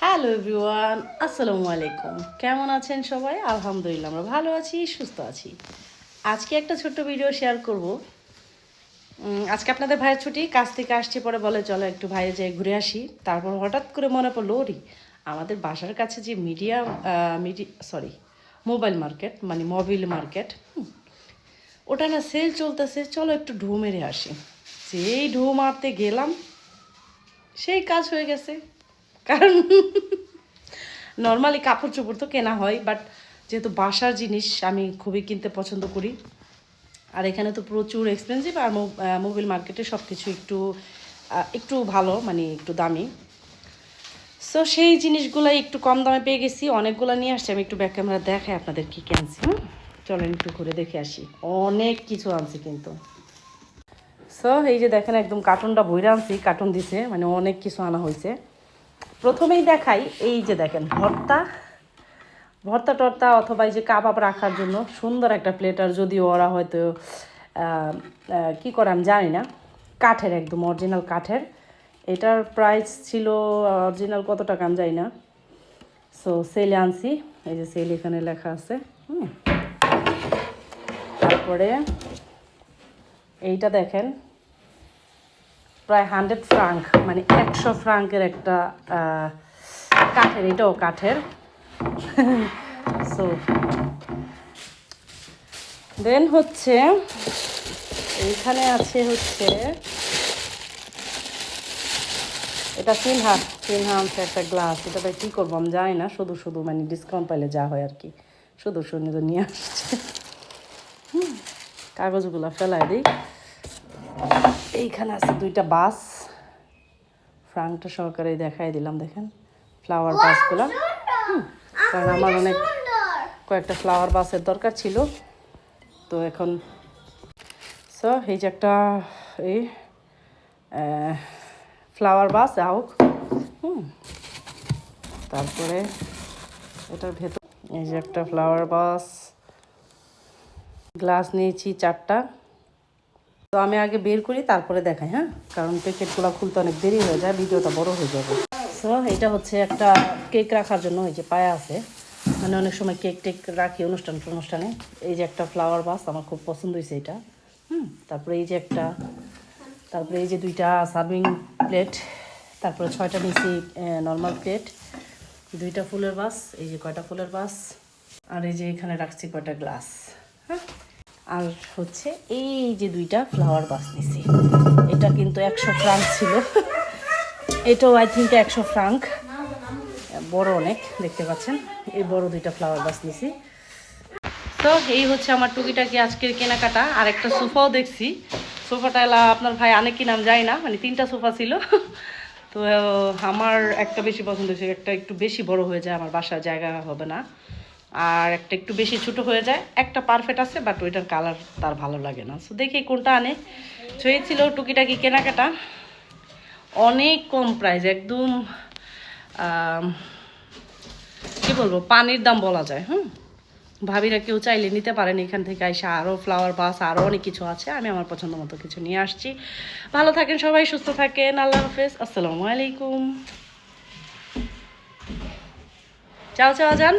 Hello everyone, আসসালামু আলাইকুম। কেমন আছেন সবাই? আলহামদুলিল্লাহ, আমরা ভালো আছি, সুস্থ আছি। আজকে একটা ছোট্ট ভিডিও শেয়ার করব। আজকে আপনাদের ভাইয়ের ছুটি, কাজ থেকে আসছে পরে বলে চলো একটু ভাইয়ে যাই ঘুরে আসি। তারপর হঠাৎ করে মনে পড়ল, ওরি, আমাদের বাসার কাছে যে মিডিয়া মিডি সরি মোবাইল মার্কেট মানে মোবিল মার্কেট ওটা না সেল চলতেছে, চলো একটু ঢু মেরে আসি। যেই ঢু মারতে গেলাম, সেই কাজ হয়ে গেছে। কারণ নর্মালি কাপড় চোপড় তো কেনা হয় বাট যেহেতু বাসার জিনিস আমি খুবই কিনতে পছন্দ করি। আর এখানে তো প্রচুর এক্সপেন্সিভ আর মোবাইল মার্কেটে সব কিছু একটু একটু ভালো মানে একটু দামি। সো সেই জিনিসগুলো একটু কম দামে পেয়ে গেছি, অনেকগুলো নিয়ে আসছি। আমি একটু ব্যাক ক্যামেরা দেখাই আপনাদের কি কি আনছি? চলেন একটু ঘুরে দেখে আসি। অনেক কিছু আনছি কিন্তু। সো এই যে দেখেন, একদম কার্টুনটা বইরা আনছি কার্টুন দিছে মানে অনেক কিছু আনা হয়েছে প্রথমেই দেখাই এই যে দেখেন, ভর্তা। ভর্তা, টর্তা অথবা এই যে কাবাব রাখার জন্য সুন্দর একটা প্লেটার যদিও ওরা হয়তো কি করে আমি জানি না। কাঠের একদম অরিজিনাল কাঠের। এটার প্রাইস ছিল অরিজিনাল কত টাকা আমি জানি না। সো সেলে আনছি। এই যে সেল এখানে লেখা আছে। হুম। তারপরে, এইটা দেখেন প্রায় হান্ড্রেড ফ্রাঙ্ক মানে একশো ফ্রাঙ্কের একটা কাঠের, এটাও কাঠের। সো দেন হচ্ছে, এইখানে আছে হচ্ছে, এটা সিনহা আনছে একটা গ্লাস এটাতে কী করব আমি জানি না, শুধু শুধু মানে ডিসকাউন্ট পাইলে যা হয় আর কি। শুধু শুধু নিয়ে আসছে। কাগজগুলো ফেলাই দিই। এইখানে আছে দুইটা বাস। ফ্রাঙ্কটা সহকারে দেখাই দিলাম দেখেন। ফ্লাওয়ার বাসগুলো। কারণ আমার অনেক কয়েকটা ফ্লাওয়ার বাসের দরকার ছিল। তো এখন সো এই যে একটা এই ফ্লাওয়ার বাস আউক হুম তারপরে এটার ভেতর এই যে একটা ফ্লাওয়ার বাস। গ্লাস নিয়েছি চারটা। তো আমি আগে বের করি, তারপরে দেখাই হ্যাঁ? কারণ প্যাকেটগুলো খুলতে অনেক দেরি হয়ে যায়, ভিডিওটা বড় হয়ে যাবে। সো এটা হচ্ছে একটা কেক রাখার জন্য, এই যে পায়া আছে। মানে অনেক সময় কেক টেক রাখি অনুষ্ঠান অনুষ্ঠানে এই যে একটা ফ্লাওয়ার বাস আমার খুব পছন্দ হয়েছে এটা। হুম? তারপরে এই যে একটা, তারপরে এই যে দুইটা সার্ভিং প্লেট তারপরে ছয়টা নিচে নর্মাল প্লেট দুইটা ফুলের বাস এই যে কয়টা ফুলের বাস আর এই যে এখানে রাখছি কয়টা গ্লাস হ্যাঁ? আর হচ্ছে এই যে দুইটা ফ্লাওয়ার বাস নিছি। এটা কিন্তু একশো ফ্রাঙ্ক ছিল। এটাও আই থিঙ্ক একশো ফ্রাঙ্ক বড় অনেক, দেখতে পাচ্ছেন? এই বড় দুইটা ফ্লাওয়ার বাস নিছি। তো এই হচ্ছে আমার টুকিটাকি আজকের কেনাকাটা। আর একটা সোফাও দেখছি। সোফাটা আপনার ভাই আনে কি নাম যায় না মানে তিনটা সোফা ছিল। তো আমার একটা বেশি পছন্দ হয়েছে, একটা একটু বেশি বড় হয়ে যায়, আমার বাসার জায়গা হবে না। আর একটা একটু বেশি ছোট হয়ে যায়। একটা পারফেক্ট আছে বাট ওইটার কালার তার ভালো লাগে না। সো দেখি কোনটা আনে। তো এই ছিল টুকিটাকি কেনাকাটা। অনেক কম প্রাইস একদম কি বলব, পানির দাম বলা যায়, হুম? ভাবিরা কেউ চাইলে নিতে পারেন এখান থেকে এসে আরও ফ্লাওয়ার বাস আরও অনেক কিছু আছে। আমি আমার পছন্দ মতো কিছু নিয়ে আসছি। ভালো থাকেন সবাই, সুস্থ থাকেন। আল্লাহ হাফেজ। আসসালামু আলাইকুম। চাও চাও যান